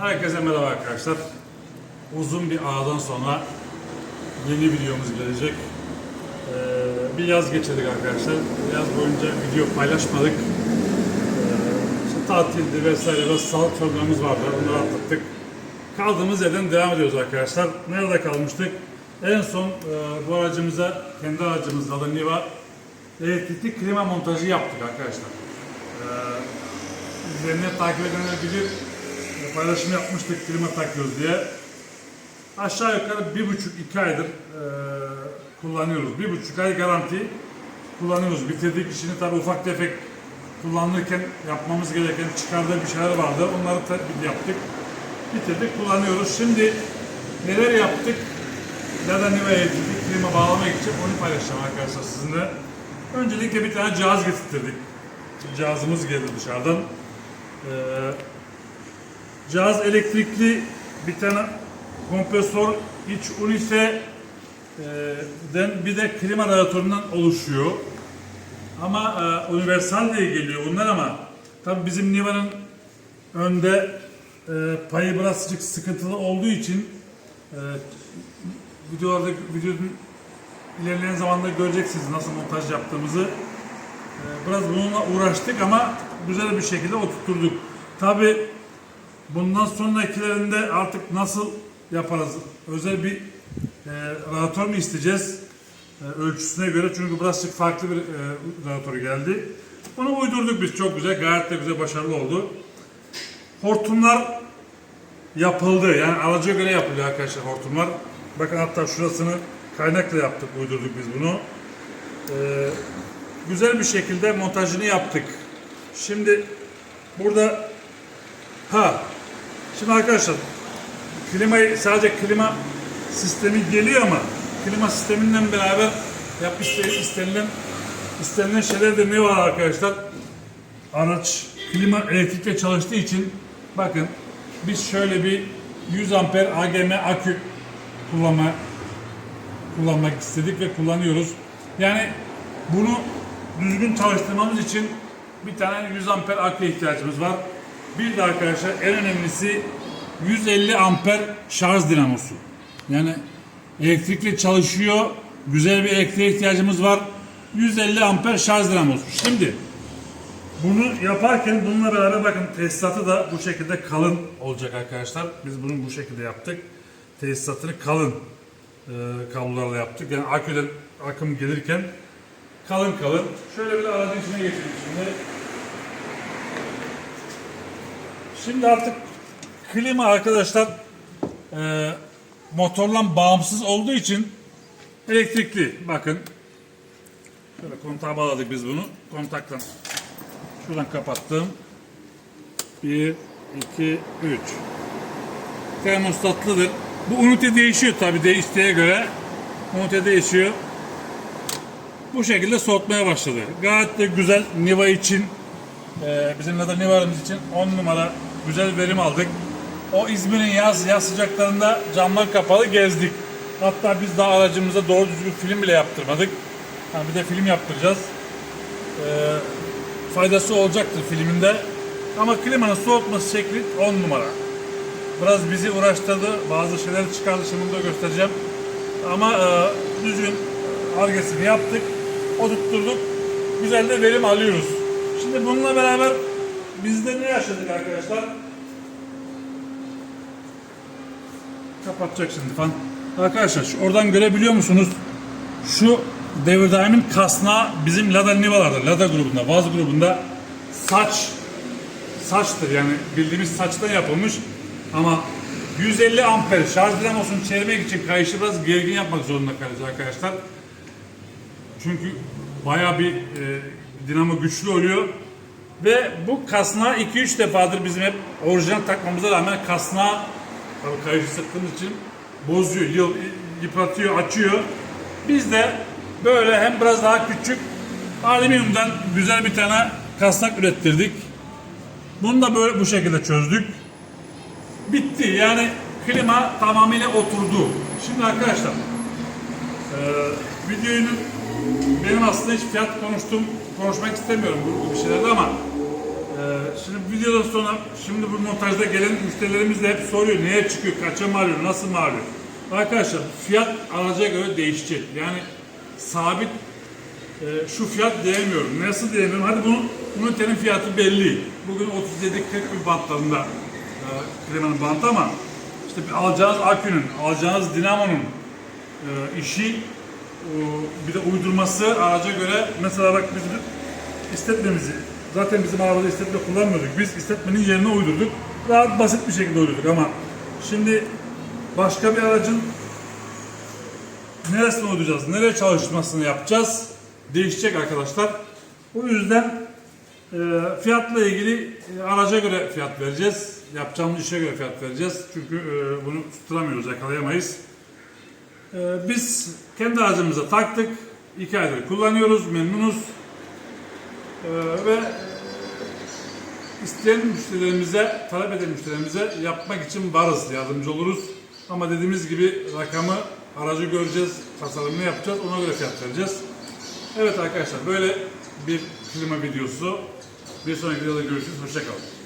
Herkese merhaba arkadaşlar. Uzun bir aradan sonra yeni videomuz gelecek. Ee, bir yaz geçirdik arkadaşlar. Yaz boyunca video paylaşmadık. Ee, işte tatildi vesaire ve sağlık programımız vardı. Onları atlattık. Kaldığımız yerden devam ediyoruz arkadaşlar. Nerede kalmıştık? En son e, bu aracımıza, kendi aracımızla da Niva elektrikli klima montajı yaptık arkadaşlar. Ee, üzerine takip edenler bilir paylaşım yapmıştık klima takıyoruz diye. Aşağı yukarı bir buçuk iki aydır e, kullanıyoruz. Bir buçuk ay garanti kullanıyoruz. Bitirdik işini tabi ufak tefek kullanırken yapmamız gereken çıkardığı bir şeyler vardı. Onları tabii yaptık. Bitirdik kullanıyoruz. Şimdi neler yaptık? Neden Niva elektrikli klima bağlamak için onu paylaşacağım arkadaşlar sizinle. Öncelikle bir tane cihaz getirttirdik. Cihazımız geldi dışarıdan. Ee, cihaz elektrikli bir tane kompresör iç unise e, den bir de klima radyatöründen oluşuyor. Ama e, universal diye geliyor bunlar ama tabii bizim Niva'nın önde e, payı birazcık sıkıntılı olduğu için e, videolarda videonun ilerleyen zamanda göreceksiniz nasıl montaj yaptığımızı. Ee, Biraz bununla uğraştık ama güzel bir şekilde oturtturduk. Tabi bundan sonrakilerinde artık nasıl yaparız? Özel bir e, radyatör mü isteyeceğiz? E, ölçüsüne göre çünkü birazcık farklı bir e, radyatör geldi. Bunu uydurduk biz çok güzel. Gayet de güzel başarılı oldu. Hortumlar yapıldı. Yani araca göre yapılıyor arkadaşlar hortumlar. Bakın hatta şurasını kaynakla yaptık, uydurduk biz bunu. Ee, güzel bir şekilde montajını yaptık. Şimdi burada ha şimdi arkadaşlar klimayı sadece klima sistemi geliyor ama klima sisteminden beraber yap iste- istenilen istenilen şeyler de ne var arkadaşlar? Araç klima elektrikle çalıştığı için bakın biz şöyle bir 100 amper AGM akü kullanma kullanmak istedik ve kullanıyoruz. Yani bunu düzgün çalıştırmamız için bir tane 100 amper akü ihtiyacımız var. Bir de arkadaşlar en önemlisi 150 amper şarj dinamosu. Yani elektrikli çalışıyor. Güzel bir elektriğe ihtiyacımız var. 150 amper şarj dinamosu. Şimdi bunu yaparken bununla beraber bakın tesisatı da bu şekilde kalın olacak arkadaşlar. Biz bunu bu şekilde yaptık. Tesisatını kalın e, kablolarla yaptık. Yani aküden akım gelirken kalın kalın. Şöyle bir aracın içine geçelim şimdi. Şimdi artık klima arkadaşlar e, motorla bağımsız olduğu için elektrikli. Bakın şöyle kontağa bağladık biz bunu. Kontakla şuradan kapattım. 1, 2, 3 termostatlıdır. Bu ünite değişiyor tabi de göre. Ünite değişiyor. Bu şekilde soğutmaya başladı. Gayet de güzel Niva için e, bizim de Niva'mız için 10 numara güzel verim aldık. O İzmir'in yaz yaz sıcaklarında camlar kapalı gezdik. Hatta biz daha aracımıza doğru düzgün film bile yaptırmadık. Ha, bir de film yaptıracağız. E, faydası olacaktır filminde. Ama klimanın soğutması şekli 10 numara. Biraz bizi uğraştırdı. Bazı şeyler çıkardı. Şimdi bunu da göstereceğim. Ama e, düzgün argesini yaptık. Oturtturduk. Güzel de verim alıyoruz. Şimdi bununla beraber biz de ne yaşadık arkadaşlar? Kapatacak şimdi falan. Arkadaşlar oradan görebiliyor musunuz? Şu devir daimin kasnağı bizim Lada Niva'larda, Lada grubunda, Vaz grubunda saç saçtır yani bildiğimiz saçtan yapılmış ama 150 amper şarj dinamosunu çevirmek için kayışı biraz gergin yapmak zorunda kalacağız arkadaşlar. Çünkü bayağı bir e, dinamo güçlü oluyor. Ve bu kasnağı 2-3 defadır bizim hep orijinal takmamıza rağmen kasnağı tabii kayışı sıktığımız için bozuyor, yıl, yıpratıyor, açıyor. Biz de böyle hem biraz daha küçük alüminyumdan güzel bir tane kasnak ürettirdik. Bunu da böyle bu şekilde çözdük. Bitti. Yani klima tamamıyla oturdu. Şimdi arkadaşlar e, videonun benim aslında hiç fiyat konuştum konuşmak istemiyorum bu, bu bir şeylerde ama şimdi videodan sonra şimdi bu montajda gelen müşterilerimiz de hep soruyor neye çıkıyor, kaça mal alıyor, nasıl mal alıyor. Arkadaşlar fiyat araca göre değişecek. Yani sabit e, şu fiyat diyemiyorum. Nasıl diyemiyorum? Hadi bunu, bunun tenin fiyatı belli. Bugün 37-40 bir bantlarında e, klimanın bantı ama işte bir alacağınız akünün, alacağınız dinamonun e, işi o, bir de uydurması araca göre mesela bak biz istetmemizi zaten bizim arabada istetme kullanmıyorduk. Biz istetmenin yerine uydurduk. Rahat basit bir şekilde uydurduk ama şimdi başka bir aracın neresine uyduracağız, nereye çalışmasını yapacağız değişecek arkadaşlar. O yüzden e, fiyatla ilgili e, araca göre fiyat vereceğiz. Yapacağımız işe göre fiyat vereceğiz. Çünkü e, bunu tutturamıyoruz, yakalayamayız. E, biz kendi aracımıza taktık. İki aydır kullanıyoruz, memnunuz. E, ve isteyen müşterilerimize, talep eden müşterilerimize yapmak için varız, yardımcı oluruz. Ama dediğimiz gibi rakamı, aracı göreceğiz, tasarımını yapacağız, ona göre fiyat vereceğiz. Evet arkadaşlar böyle bir klima videosu. Bir sonraki videoda görüşürüz. Hoşçakalın.